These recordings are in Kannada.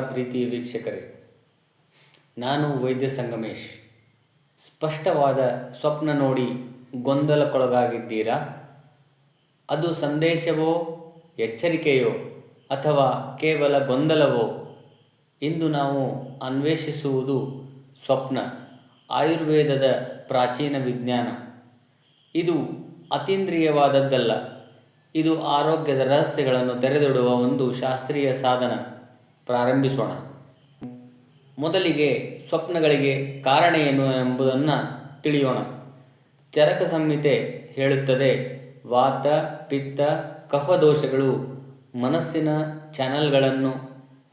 ಪ್ರೀತಿಯ ವೀಕ್ಷಕರೇ. ನಾನು ವೈದ್ಯ ಸಂಗಮೇಶ್. ಸ್ಪಷ್ಟವಾದ ಸ್ವಪ್ನ ನೋಡಿ ಗೊಂದಲಕ್ಕೊಳಗಾಗಿದ್ದೀರಾ? ಅದು ಸಂದೇಶವೋ, ಎಚ್ಚರಿಕೆಯೋ, ಅಥವಾ ಕೇವಲ ಗೊಂದಲವೋ? ಇಂದು ನಾವು ಅನ್ವೇಷಿಸುವುದು ಸ್ವಪ್ನ, ಆಯುರ್ವೇದದ ಪ್ರಾಚೀನ ವಿಜ್ಞಾನ. ಇದು ಅತೀಂದ್ರಿಯವಾದದ್ದಲ್ಲ. ಇದು ಆರೋಗ್ಯದ ರಹಸ್ಯಗಳನ್ನು ತೆರೆದಿಡುವ ಒಂದು ಶಾಸ್ತ್ರೀಯ ಸಾಧನ. ಪ್ರಾರಂಭಿಸೋಣ. ಮೊದಲಿಗೆ ಸ್ವಪ್ನಗಳಿಗೆ ಕಾರಣ ಏನು ಎಂಬುದನ್ನು ತಿಳಿಯೋಣ. ಚರಕ ಸಂಹಿತೆ ಹೇಳುತ್ತದೆ, ವಾತ, ಪಿತ್ತ, ಕಫ ದೋಷಗಳು ಮನಸ್ಸಿನ ಚಾನಲ್ಗಳನ್ನು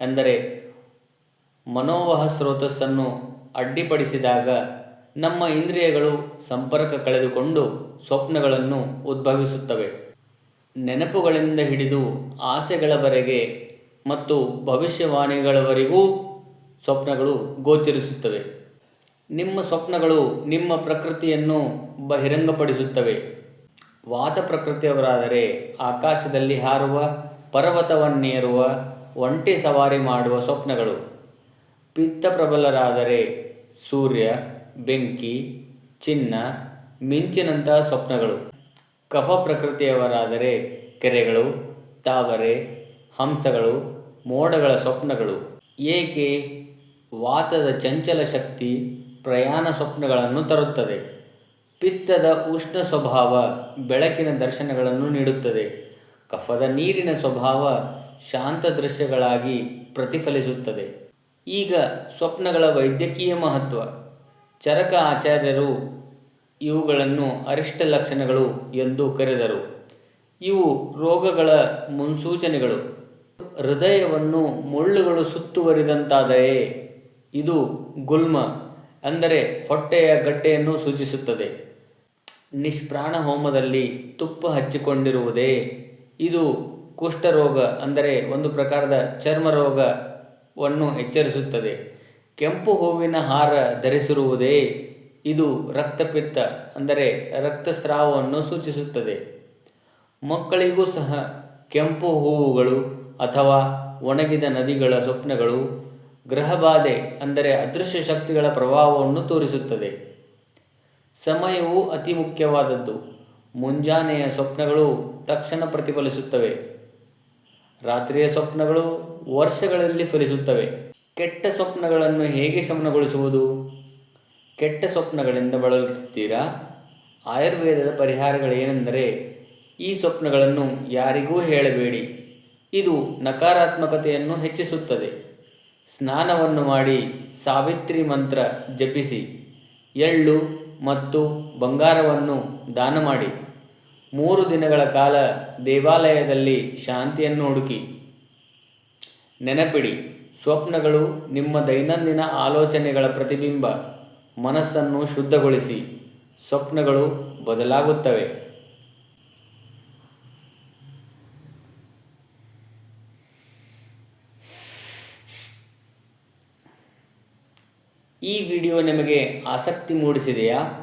ಎಂದರೆ ಮನೋವಹ ಸ್ರೋತಸ್ಸನ್ನು ಅಡ್ಡಿಪಡಿಸಿದಾಗ ನಮ್ಮ ಇಂದ್ರಿಯಗಳು ಸಂಪರ್ಕ ಕಳೆದುಕೊಂಡು ಸ್ವಪ್ನಗಳನ್ನು ಉದ್ಭವಿಸುತ್ತವೆ. ನೆನಪುಗಳಿಂದ ಹಿಡಿದು ಆಸೆಗಳವರೆಗೆ ಮತ್ತು ಭವಿಷ್ಯವಾಣಿಗಳವರೆಗೂ ಸ್ವಪ್ನಗಳು ಗೋಚರಿಸುತ್ತವೆ. ನಿಮ್ಮ ಸ್ವಪ್ನಗಳು ನಿಮ್ಮ ಪ್ರಕೃತಿಯನ್ನು ಬಹಿರಂಗಪಡಿಸುತ್ತವೆ. ವಾತ ಪ್ರಕೃತಿಯವರಾದರೆ ಆಕಾಶದಲ್ಲಿ ಹಾರುವ, ಪರ್ವತವನ್ನೇರುವ, ಒಂಟೆ ಸವಾರಿ ಮಾಡುವ ಸ್ವಪ್ನಗಳು. ಪಿತ್ತ ಪ್ರಬಲರಾದರೆ ಸೂರ್ಯ, ಬೆಂಕಿ, ಚಿನ್ನ, ಮಿಂಚಿನಂತಹ ಸ್ವಪ್ನಗಳು. ಕಫ ಪ್ರಕೃತಿಯವರಾದರೆ ಕೆರೆಗಳು, ತಾವರೆ, ಹಂಸಗಳು ಮೋಡಗಳ ಸ್ವಪ್ನಗಳು. ಏಕೆ? ವಾತದ ಚಂಚಲ ಶಕ್ತಿ ಪ್ರಯಾಣ ಸ್ವಪ್ನಗಳನ್ನು ತರುತ್ತದೆ. ಪಿತ್ತದ ಉಷ್ಣ ಸ್ವಭಾವ ಬೆಳಕಿನ ದರ್ಶನಗಳನ್ನು ನೀಡುತ್ತದೆ. ಕಫದ ನೀರಿನ ಸ್ವಭಾವ ಶಾಂತ ದೃಶ್ಯಗಳಾಗಿ ಪ್ರತಿಫಲಿಸುತ್ತದೆ. ಈಗ ಸ್ವಪ್ನಗಳ ವೈದ್ಯಕೀಯ ಮಹತ್ವ. ಚರಕ ಆಚಾರ್ಯರು ಇವುಗಳನ್ನು ಅರಿಷ್ಟ ಲಕ್ಷಣಗಳು ಎಂದು ಕರೆದರು. ಇವು ರೋಗಗಳ ಮುನ್ಸೂಚನೆಗಳು. ಹೃದಯವನ್ನು ಮುಳ್ಳುಗಳು ಸುತ್ತುವರಿದಂತಾದರೆ ಇದು ಗುಲ್ಮ, ಅಂದರೆ ಹೊಟ್ಟೆಯ ಗಡ್ಡೆಯನ್ನು ಸೂಚಿಸುತ್ತದೆ. ನಿಷ್ಪ್ರಾಣ ಹೋಮದಲ್ಲಿ ತುಪ್ಪ ಹಚ್ಚಿಕೊಂಡಿರುವುದೇ ಇದು ಕುಷ್ಠರೋಗ, ಅಂದರೆ ಒಂದು ಪ್ರಕಾರದ ಚರ್ಮ ರೋಗವನ್ನು ಎಚ್ಚರಿಸುತ್ತದೆ. ಕೆಂಪು ಹೂವಿನ ಹಾರ ಧರಿಸಿರುವುದೇ ಇದು ರಕ್ತಪಿತ್ತ, ಅಂದರೆ ರಕ್ತಸ್ರಾವವನ್ನು ಸೂಚಿಸುತ್ತದೆ. ಮಕ್ಕಳಿಗೂ ಸಹ ಕೆಂಪು ಹೂವುಗಳು ಅಥವಾ ಒಣಗಿದ ನದಿಗಳ ಸ್ವಪ್ನಗಳು ಗ್ರಹಬಾಧೆ, ಅಂದರೆ ಅದೃಶ್ಯ ಶಕ್ತಿಗಳ ಪ್ರಭಾವವನ್ನು ತೋರಿಸುತ್ತದೆ. ಸಮಯವು ಅತಿ ಮುಖ್ಯವಾದದ್ದು. ಮುಂಜಾನೆಯ ಸ್ವಪ್ನಗಳು ತಕ್ಷಣ ಪ್ರತಿಫಲಿಸುತ್ತವೆ. ರಾತ್ರಿಯ ಸ್ವಪ್ನಗಳು ವರ್ಷಗಳಲ್ಲಿ ಫಲಿಸುತ್ತವೆ. ಕೆಟ್ಟ ಸ್ವಪ್ನಗಳನ್ನು ಹೇಗೆ ಶಮನಗೊಳಿಸುವುದು? ಕೆಟ್ಟ ಸ್ವಪ್ನಗಳಿಂದ ಬಳಲುತ್ತಿದ್ದೀರಾ? ಆಯುರ್ವೇದದ ಪರಿಹಾರಗಳೇನೆಂದರೆ, ಈ ಸ್ವಪ್ನಗಳನ್ನು ಯಾರಿಗೂ ಹೇಳಬೇಡಿ. ಇದು ನಕಾರಾತ್ಮಕತೆಯನ್ನು ಹೆಚ್ಚಿಸುತ್ತದೆ. ಸ್ನಾನವನ್ನು ಮಾಡಿ ಸಾವಿತ್ರಿ ಮಂತ್ರ ಜಪಿಸಿ. ಎಳ್ಳು ಮತ್ತು ಬಂಗಾರವನ್ನು ದಾನ ಮಾಡಿ. ಮೂರು ದಿನಗಳ ಕಾಲ ದೇವಾಲಯದಲ್ಲಿ ಶಾಂತಿಯನ್ನು ಹುಡುಕಿ. ನೆನಪಿಡಿ, ಸ್ವಪ್ನಗಳು ನಿಮ್ಮ ದೈನಂದಿನ ಆಲೋಚನೆಗಳ ಪ್ರತಿಬಿಂಬ. ಮನಸ್ಸನ್ನು ಶುದ್ಧಗೊಳಿಸಿ. ಸ್ವಪ್ನಗಳು ಬದಲಾಗುತ್ತವೆ. ಈ ವಿಡಿಯೋ ನಿಮಗೆ ಆಸಕ್ತಿ ಮೂಡಿಸಿದೆಯಾ?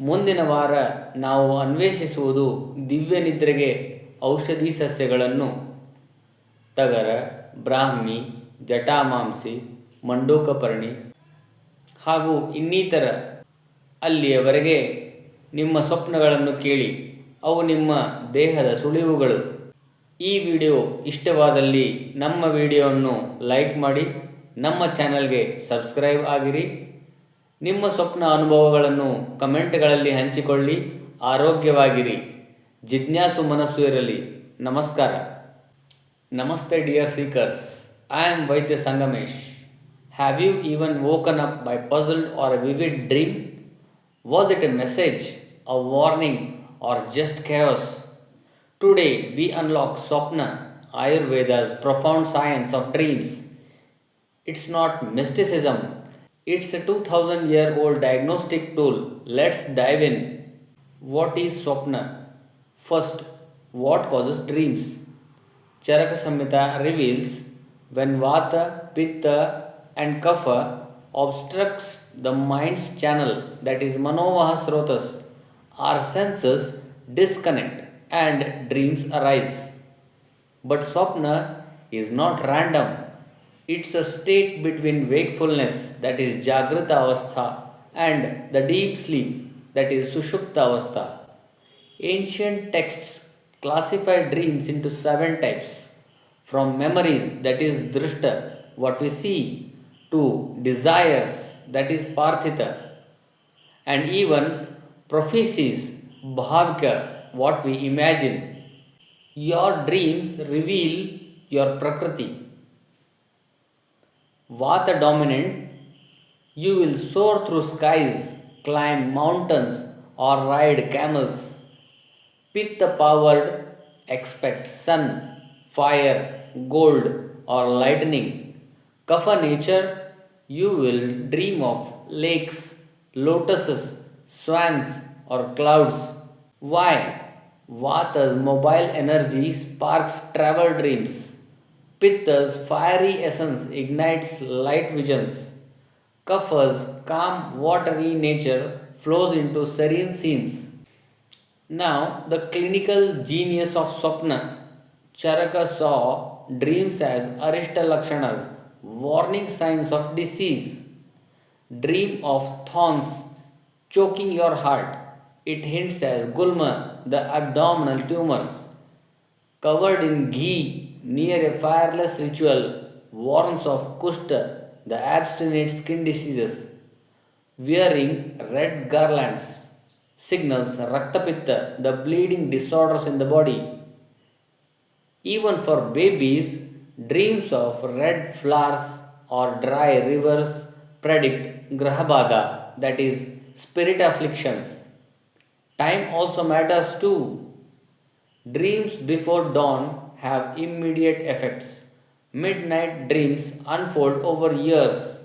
ಮುಂದಿನ ವಾರ ನಾವು ಅನ್ವೇಷಿಸುವುದು ದಿವ್ಯ ನಿದ್ರೆಗೆ ಔಷಧಿ ಸಸ್ಯಗಳನ್ನು. ತಗರ, ಬ್ರಾಹ್ಮಿ, ಜಟಾಮಾಂಸಿ, ಮಂಡೋಕಪರ್ಣಿ ಹಾಗೂ ಇನ್ನಿತರ. ಅಲ್ಲಿಯವರೆಗೆ ನಿಮ್ಮ ಸ್ವಪ್ನಗಳನ್ನು ಕೇಳಿ ಅವು ನಿಮ್ಮ ದೇಹದ ಸುಳಿವುಗಳು. ಈ ವಿಡಿಯೋ ಇಷ್ಟವಾದಲ್ಲಿ ನಮ್ಮ ವಿಡಿಯೋವನ್ನು ಲೈಕ್ ಮಾಡಿ. ನಮ್ಮ ಚಾನಲ್ಗೆ ಸಬ್ಸ್ಕ್ರೈಬ್ ಆಗಿರಿ. ನಿಮ್ಮ ಸ್ವಪ್ನ ಅನುಭವಗಳನ್ನು ಕಮೆಂಟ್ಗಳಲ್ಲಿ ಹಂಚಿಕೊಳ್ಳಿ, ಆರೋಗ್ಯವಾಗಿರಿ. ಜಿಜ್ಞಾಸು ಮನಸ್ಸು ಇರಲಿ. ನಮಸ್ಕಾರ. ನಮಸ್ತೆ dear seekers. I am Vaidya Sangamesh. Have you even woken up by puzzled or a vivid dream? Was it a message, a warning, or just chaos? Today we unlock swapna Ayurveda's profound science of dreams. It's not mysticism, it's a 2000 year old diagnostic tool. Let's dive in. What is Swapna? First, what causes dreams? Charaka Samhita reveals when Vata, Pitta, and Kapha obstructs the mind's channel, that is Manovaha Srotas, our senses disconnect and dreams arise. But Swapna is not random. It's a state between wakefulness, that is Jagrata Avastha, and the deep sleep, that is Sushupta Avastha. Ancient texts classify dreams into seven types from memories, that is Drishta, what we see, to desires, that is Parthita, and even prophecies, Bhavika, what we imagine. Your dreams reveal your Prakriti. Vata dominant, you will soar through skies, climb mountains, or ride camels. Pitta powered, expect sun, fire, gold, or lightning. Kapha nature, you will dream of lakes, lotuses, swans, or clouds. Why? Vata's mobile energy sparks travel dreams. Pitta's fiery essence ignites light visions. Kapha's calm, watery nature flows into serene scenes. Now, the clinical genius of Swapna. Charaka saw dreams as Arishta Lakshanas, warning signs of disease. Dream of thorns choking your heart. It hints as Gulma, the abdominal tumors. Covered in ghee near a fireless ritual warns of Kushta, the abstinent skin diseases. Wearing red garlands signals Raktapitta, the bleeding disorders in the body. Even for babies, dreams of red flowers or dry rivers predict Grahabada, that is, spirit afflictions. Time also matters too. Dreams before dawn have immediate effects. Midnight dreams unfold over years.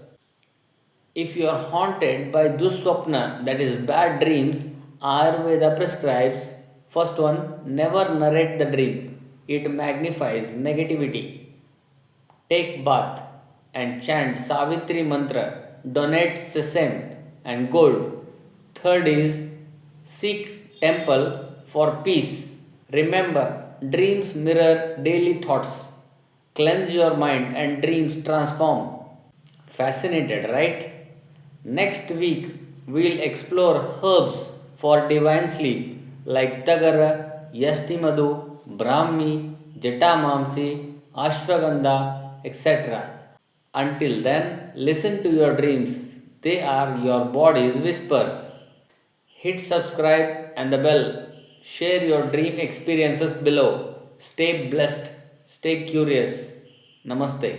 If you are haunted by dusswapna, that is bad dreams, Ayurveda prescribes first one, never narrate the dream. It magnifies negativity. Take bath and chant Savitri mantra. Donate sesame and gold. Third is seek temple for peace. Remember, dreams mirror daily thoughts. Cleanse your mind and dreams transform. Fascinated, right? Next week, we'll explore herbs for divine sleep like Tagara, Yastimadu, Brahmi, Jatamamsi, Ashwagandha, etc. Until then, listen to your dreams. They are your body's whispers. Hit subscribe and the bell. Share your dream experiences below. Stay blessed. Stay curious. Namaste.